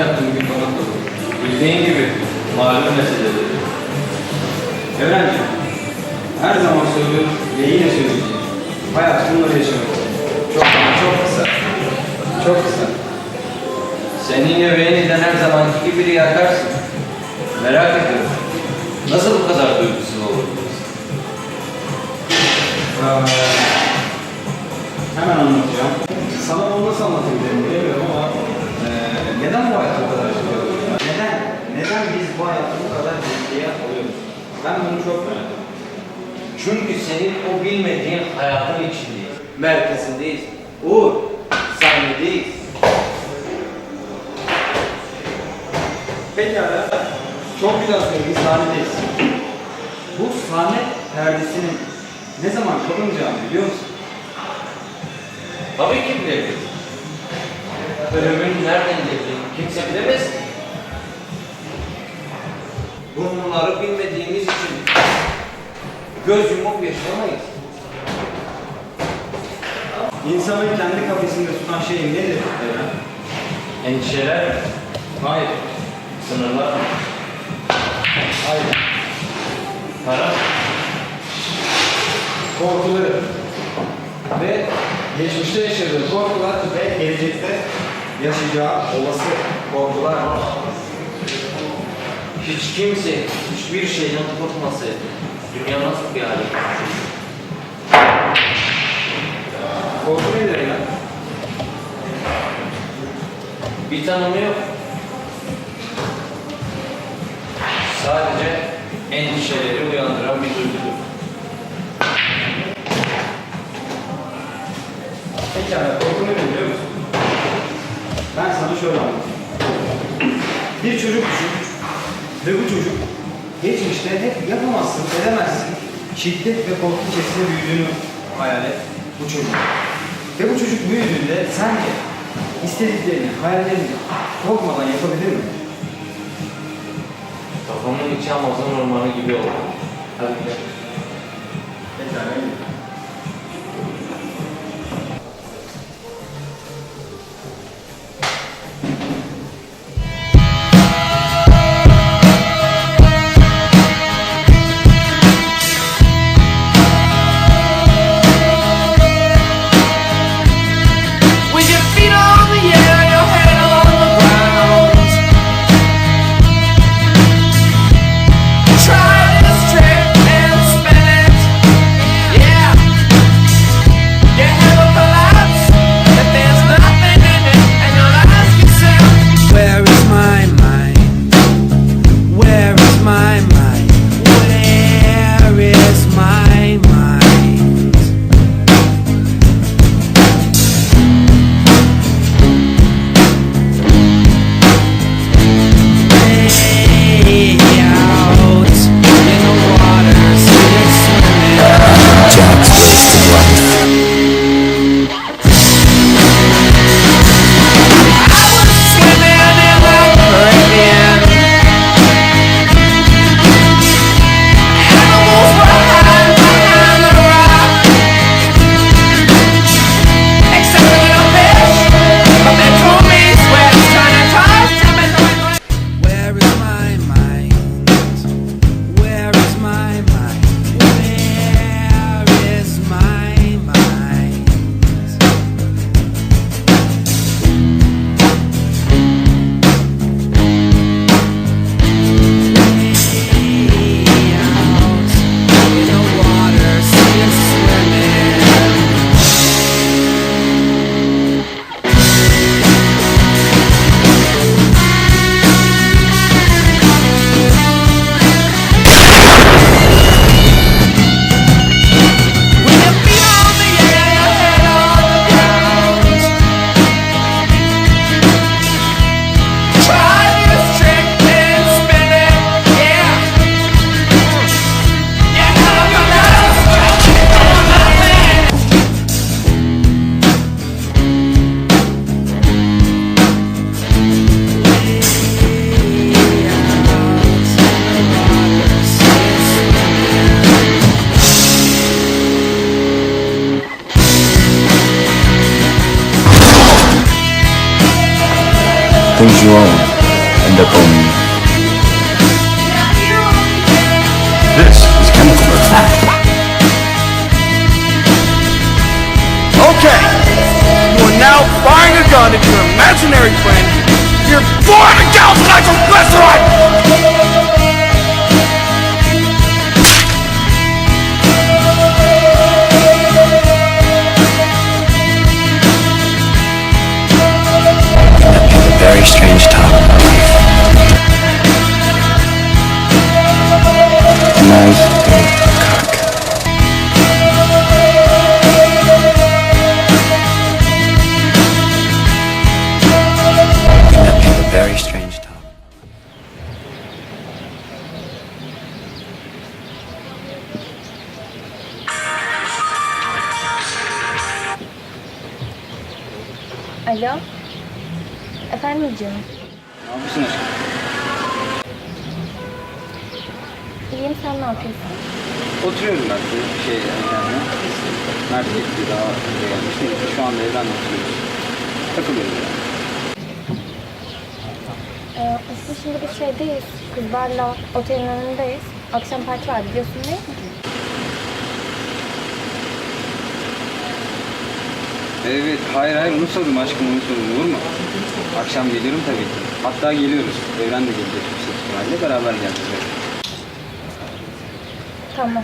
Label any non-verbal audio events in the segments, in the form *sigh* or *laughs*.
Yaptın bugün bana? Bildiğin gibi malum meseleleri. Evrenciğim, her zaman söylüyorum ve yine. Hayat bunları yaşamak. Çok ama çok kısa. Çok kısa. Sen yine beğeniden her zamanki gibi yakarsın. Merak ediyorum. Nasıl bu kadar duygusuz olabilirsin? Ee, hemen anlatacağım. Sana onu nasıl anlatabilirim bilemiyorum ama ee, neden bu hayatta bu kadar ciddi oluyoruz? Neden? Neden biz bu hayatta bu kadar ciddiye alıyoruz? Ben bunu çok merak ediyorum. Çünkü senin o bilmediğin hayatın içindeyiz. Merkezindeyiz. Uğur, sahnedeyiz. Pekala. Çok güzel söyledin. Sahnedeyiz. Bu sahne perdesinin ne zaman kalınacağını biliyor musun? Tabii ki bilebiliriz. Ölümün nereden geldiğini kimse bilemez ki. Bunları bilmediğimiz göz yumup yaşayamayız. İnsanın kendi kafesinde tutan şey nedir? Eren? Endişeler mi? Hayır. Sınırlar mı? Hayır. Para? Korkuları. Ve geçmişte yaşadığı korkular ve gelecekte yaşayacağı olası korkular var. Hiç kimse hiçbir şeyden korkmasaydı dünya nasıl bir hale gelecekti? Korku nedir ya? Bir tanımı yok. Sadece endişeleri uyandıran bir duygudur. Pekala korku nedir biliyor musun? Ben sana şöyle anlatayım. Bir çocuk düşün. Ve bu çocuk geçmişte hep yapamazsın, edemezsin. Şiddet ve korku içerisinde büyüdüğünü hayal et. Bu çocuk. Ve bu çocuk büyüdüğünde sence istediklerini, hayallerini korkmadan yapabilir mi? Kafamın içi Amazon ormanı gibi oldu. Hadi gel. Pekala. Things you own end up owning you. This is chemical. Okay, you are now firing a gun at your imaginary friend. You're born to galvanize some glycerine! Alo. Efendim canım. Ne yapıyorsun aşkım? İyiyim sen ne yapıyorsun? Oturuyorum ben de bir şey yani kendime. Mert gitti daha önce gelmişti. Şu anda evden oturuyoruz. Takılıyoruz yani. Ee, aslında şimdi biz şeydeyiz. Kızlarla otelin önündeyiz. Akşam parti var biliyorsun değil mi? Evet, hayır hayır unutmadım aşkım unutmadım olur mu? Akşam geliyorum tabii ki. Hatta geliyoruz. Evren de gelecek yüksek ihtimalle. Beraber geleceğiz. Tamam.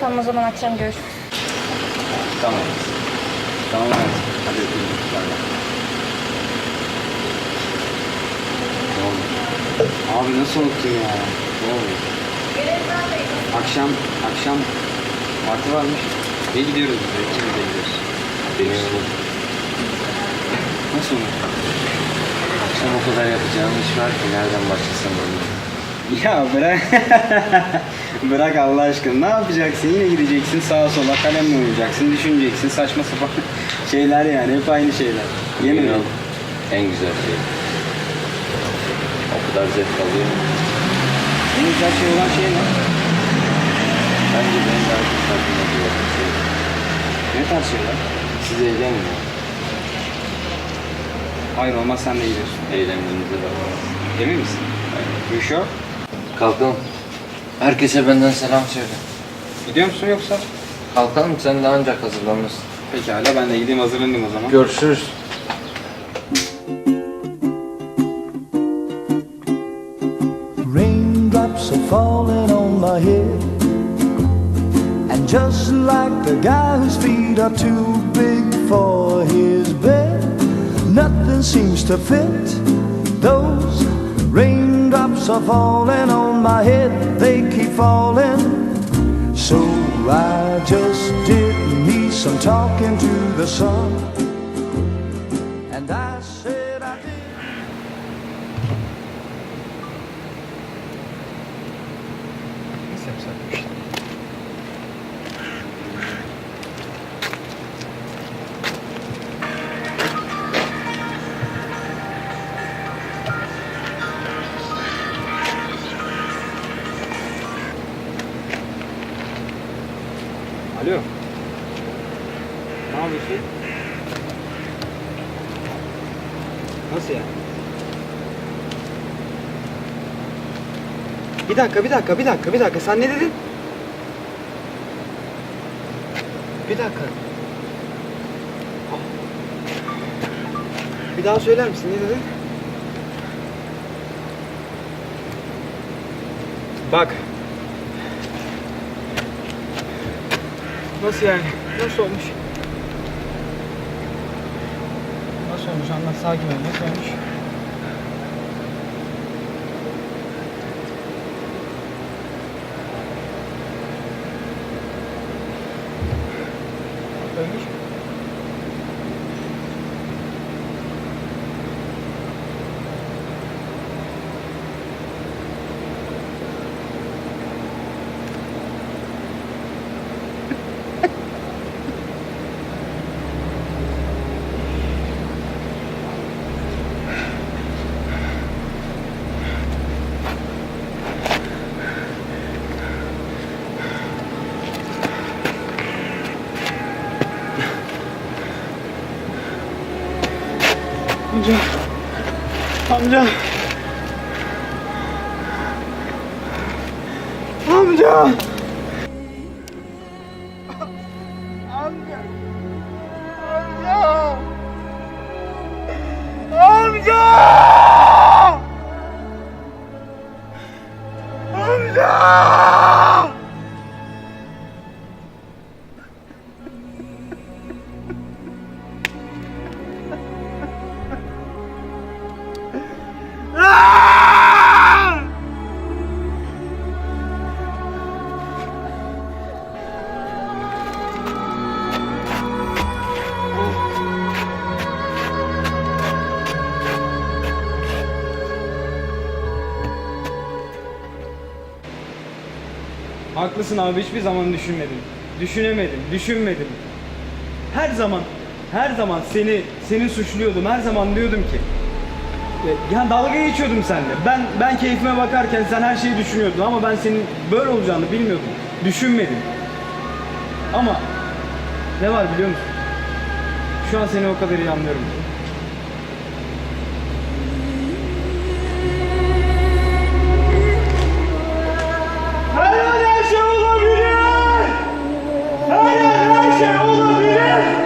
Tamam o zaman akşam görüşürüz. Tamam. Tamam hayatım. Hadi öpüyorum. Bay bay. Ne oldu? Abi nasıl unuttun ya? Ne oldu? Akşam, akşam parti varmış. İyi gidiyoruz biz de. İkimiz de gidiyoruz. Beni Nasıl unuttun? Akşam o kadar yapacağım iş var ki nereden başlasam onu. Ya bırak. *laughs* bırak Allah aşkına. Ne yapacaksın? Yine gideceksin sağa sola kalemle oynayacaksın, düşüneceksin. Saçma sapan *laughs* şeyler yani. Hep aynı şeyler. Yemin ederim. En güzel şey. O kadar zevk alıyorum. En güzel şey olan şey ne? Bence benim daha çok tatmin ediyor. Şey. Ne tarz şeyler? Siz eğlenmiyor. Hayır olmaz sen de gidiyorsun. Eğlendiğinizde bak. Emin misin? You sure? Kalkalım. Herkese benden selam söyle. Gidiyor musun yoksa? Kalkalım sen de ancak hazırlanırsın. Pekala ben de gideyim hazırlanayım o zaman. Görüşürüz. Raindrops are falling on my head. And just like the guy whose feet are too big seems to fit. Those raindrops are falling on my head, they keep falling. So I just did me some talking to the sun. Alo. Ne yapıyorsun? Nasıl yani? Bir dakika, bir dakika, bir dakika, bir dakika. Sen ne dedin? Bir dakika. Bir daha söyler misin? Ne dedin? Bak. Nasıl yani? Nasıl olmuş? Nasıl olmuş? Anlat sakin ol. Nasıl olmuş? 남자 남자 Haklısın abi hiçbir zaman düşünmedim. Düşünemedim, düşünmedim. Her zaman, her zaman seni seni suçluyordum. Her zaman diyordum ki ya dalga geçiyordum seninle. Ben ben keyfime bakarken sen her şeyi düşünüyordun ama ben senin böyle olacağını bilmiyordum. Düşünmedim. Ama ne var biliyor musun? Şu an seni o kadar iyi anlıyorum. Her an her şey olabilir. Her an her şey olabilir.